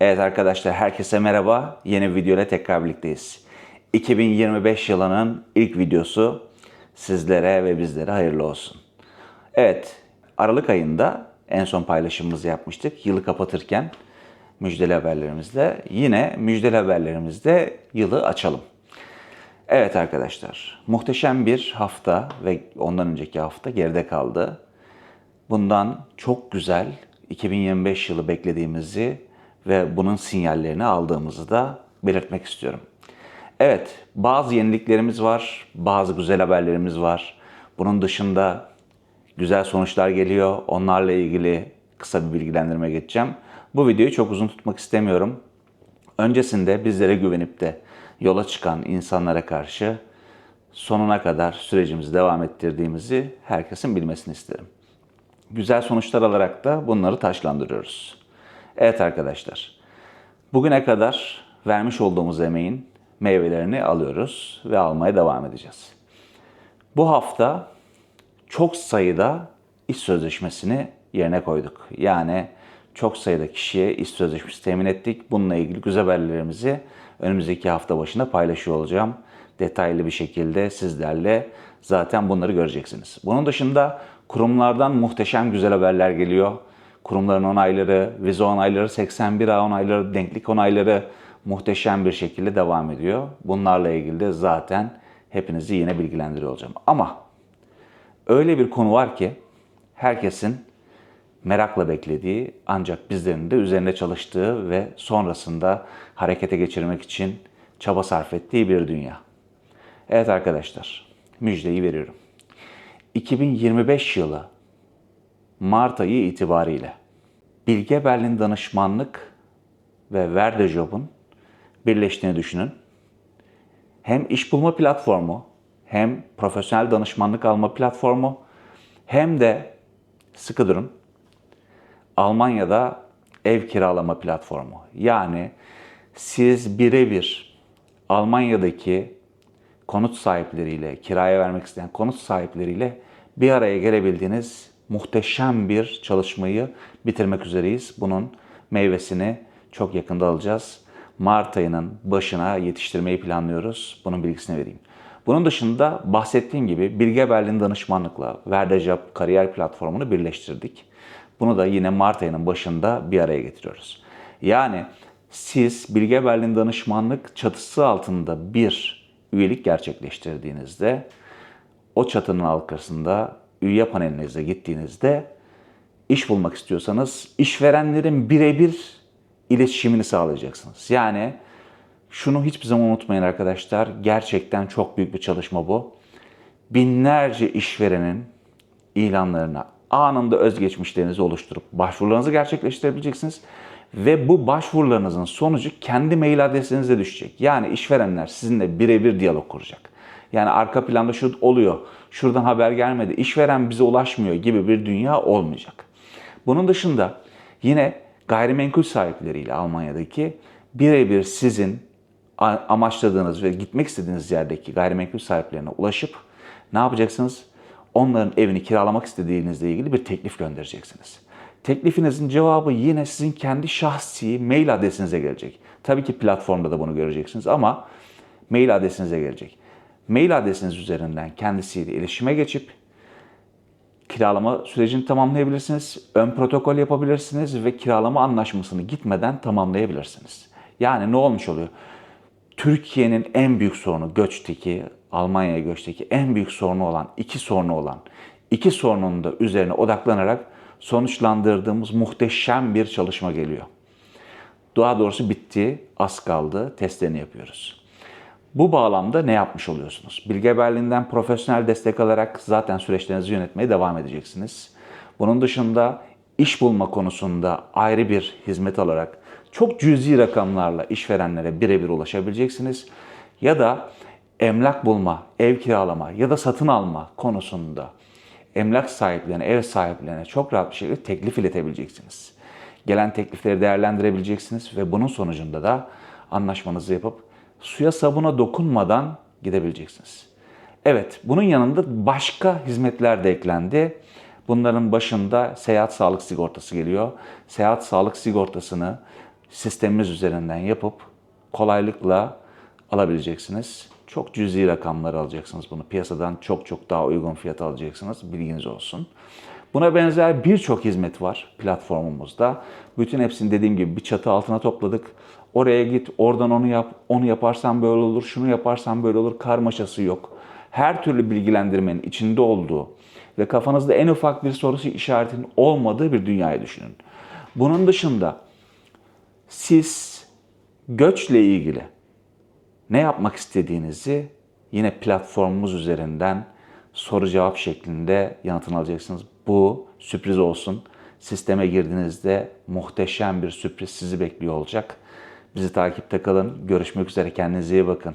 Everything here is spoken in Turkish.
Evet arkadaşlar herkese merhaba. Yeni video ile tekrar birlikteyiz. 2025 yılının ilk videosu sizlere ve bizlere hayırlı olsun. Evet Aralık ayında en son paylaşımımızı yapmıştık. Yılı kapatırken müjdeli haberlerimizle. Yine müjdeli haberlerimizle yılı açalım. Evet arkadaşlar muhteşem bir hafta ve ondan önceki hafta geride kaldı. Bundan çok güzel 2025 yılı beklediğimizi ve bunun sinyallerini aldığımızı da belirtmek istiyorum. Evet, bazı yeniliklerimiz var, bazı güzel haberlerimiz var. Bunun dışında güzel sonuçlar geliyor. Onlarla ilgili kısa bir bilgilendirme geçeceğim. Bu videoyu çok uzun tutmak istemiyorum. Öncesinde bizlere güvenip de yola çıkan insanlara karşı sonuna kadar sürecimizi devam ettirdiğimizi herkesin bilmesini isterim. Güzel sonuçlar alarak da bunları taşlandırıyoruz. Evet arkadaşlar, bugüne kadar vermiş olduğumuz emeğin meyvelerini alıyoruz ve almaya devam edeceğiz. Bu hafta çok sayıda iş sözleşmesini yerine koyduk. Yani çok sayıda kişiye iş sözleşmesi temin ettik. Bununla ilgili güzel haberlerimizi önümüzdeki hafta başında paylaşıyor olacağım. Detaylı bir şekilde sizlerle zaten bunları göreceksiniz. Bunun dışında kurumlardan muhteşem güzel haberler geliyor. Kurumların onayları, vize onayları, 81A onayları, denklik onayları muhteşem bir şekilde devam ediyor. Bunlarla ilgili de zaten hepinizi yine bilgilendiriyor olacağım. Ama öyle bir konu var ki herkesin merakla beklediği ancak bizlerin de üzerinde çalıştığı ve sonrasında harekete geçirmek için çaba sarf ettiği bir dünya. Evet arkadaşlar, müjdeyi veriyorum. 2025 yılı Mart ayı itibariyle Bilge Berlin Danışmanlık ve Verde Job'un birleştiğini düşünün. Hem iş bulma platformu, hem profesyonel danışmanlık alma platformu, hem de sıkı durun Almanya'da ev kiralama platformu. Yani siz birebir Almanya'daki konut sahipleriyle, kiraya vermek isteyen konut sahipleriyle bir araya gelebildiğiniz muhteşem bir çalışmayı bitirmek üzereyiz. Bunun meyvesini çok yakında alacağız. Mart ayının başına yetiştirmeyi planlıyoruz. Bunun bilgisini vereyim. Bunun dışında bahsettiğim gibi Bilge Berlin danışmanlıkla Verdejab kariyer platformunu birleştirdik. Bunu da yine Mart ayının başında bir araya getiriyoruz. Yani siz Bilge Berlin danışmanlık çatısı altında bir üyelik gerçekleştirdiğinizde o çatının arkasında üye panelinize gittiğinizde iş bulmak istiyorsanız işverenlerin birebir iletişimini sağlayacaksınız. Yani şunu hiçbir zaman unutmayın arkadaşlar. Gerçekten çok büyük bir çalışma bu. Binlerce işverenin ilanlarına anında özgeçmişlerinizi oluşturup başvurularınızı gerçekleştirebileceksiniz. Ve bu başvurularınızın sonucu kendi mail adresinize düşecek. Yani işverenler sizinle birebir diyalog kuracak. Yani arka planda şu oluyor, şuradan haber gelmedi, işveren bize ulaşmıyor gibi bir dünya olmayacak. Bunun dışında yine gayrimenkul sahipleriyle Almanya'daki birebir sizin amaçladığınız ve gitmek istediğiniz yerdeki gayrimenkul sahiplerine ulaşıp ne yapacaksınız? Onların evini kiralamak istediğinizle ilgili bir teklif göndereceksiniz. Teklifinizin cevabı yine sizin kendi şahsi mail adresinize gelecek. Tabii ki platformda da bunu göreceksiniz ama mail adresinize gelecek. Mail adresiniz üzerinden kendisiyle iletişime geçip kiralama sürecini tamamlayabilirsiniz. Ön protokol yapabilirsiniz ve kiralama anlaşmasını gitmeden tamamlayabilirsiniz. Yani ne olmuş oluyor? Türkiye'nin en büyük sorunu göçteki, Almanya'ya göçteki en büyük sorunu olan, iki sorunu olan, iki sorunun da üzerine odaklanarak sonuçlandırdığımız muhteşem bir çalışma geliyor. Daha doğrusu bitti, az kaldı, testlerini yapıyoruz. Bu bağlamda ne yapmış oluyorsunuz? Bilge Berlin'den profesyonel destek alarak zaten süreçlerinizi yönetmeye devam edeceksiniz. Bunun dışında iş bulma konusunda ayrı bir hizmet alarak çok cüzi rakamlarla işverenlere birebir ulaşabileceksiniz. Ya da emlak bulma, ev kiralama ya da satın alma konusunda emlak sahiplerine, ev sahiplerine çok rahat bir şekilde teklif iletebileceksiniz. Gelen teklifleri değerlendirebileceksiniz ve bunun sonucunda da anlaşmanızı yapıp suya sabuna dokunmadan gidebileceksiniz. Evet, bunun yanında başka hizmetler de eklendi. Bunların başında seyahat sağlık sigortası geliyor. Seyahat sağlık sigortasını sistemimiz üzerinden yapıp kolaylıkla alabileceksiniz. Çok cüzi rakamları alacaksınız bunu. Piyasadan çok çok daha uygun fiyata alacaksınız. Bilginiz olsun. Buna benzer birçok hizmet var platformumuzda. Bütün hepsini dediğim gibi bir çatı altına topladık. Oraya git, oradan onu yap, onu yaparsan böyle olur, şunu yaparsan böyle olur. Karmaşası yok. Her türlü bilgilendirmenin içinde olduğu ve kafanızda en ufak bir sorusu işaretinin olmadığı bir dünyayı düşünün. Bunun dışında siz göçle ilgili ne yapmak istediğinizi yine platformumuz üzerinden soru cevap şeklinde yanıtını alacaksınız. Bu sürpriz olsun. Sisteme girdiğinizde muhteşem bir sürpriz sizi bekliyor olacak. Bizi takipte kalın. Görüşmek üzere. Kendinize iyi bakın.